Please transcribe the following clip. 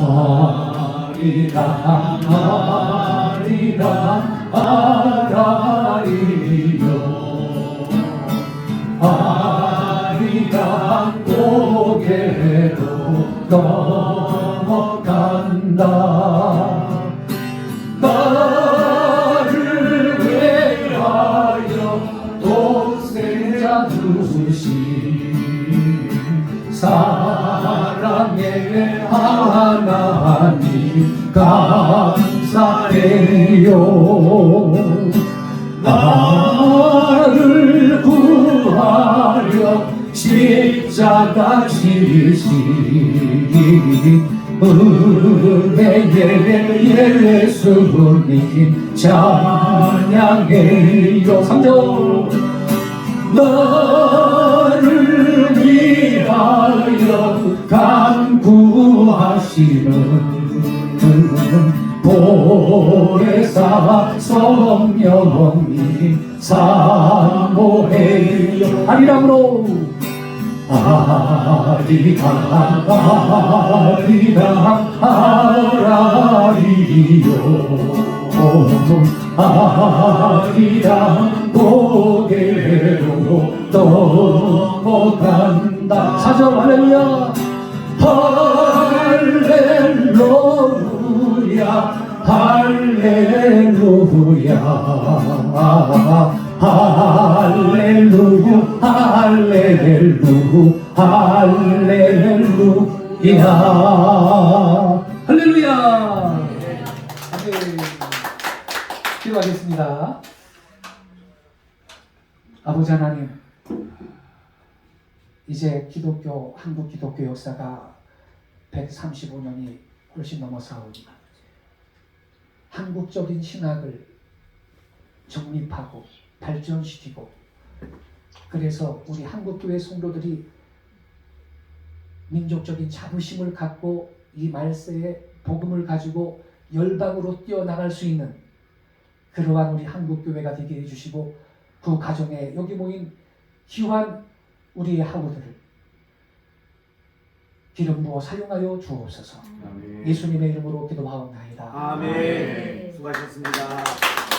아리랑 아리랑 아라리요. 아리랑 고개로 넘어간다. 나를 위하여 독생자 주신 사 랑의 하나님 감사해요. 나를 구하려 십자가 지신 은혜의 예수님 찬양해요. 3절. 너 간구하시는 보혜사 성령님 사모해요. 아리랑으로. 아리랑 아리랑 아라리요. 아리랑 고개로 넘어간다. 사절 할렐루야 할렐루야. 할렐루야. 할렐루야. 할렐루야. 할렐루야. 아멘 기도하겠습니다. 아버지 하나님 이제 기독교 한국 기독교 역사가 135년이 훨씬 넘어서 오니 한국적인 신학을 정립하고 발전시키고 그래서 우리 한국교회 성도들이 민족적인 자부심을 갖고 이 말세의 복음을 가지고 열방으로 뛰어나갈 수 있는 그러한 우리 한국교회가 되게 해주시고 그 가정에 여기 모인 귀한 우리의 하우들을 기름 부어 사용하여 주옵소서 아멘. 예수님의 이름으로 기도하옵나이다 아멘. 수고하셨습니다.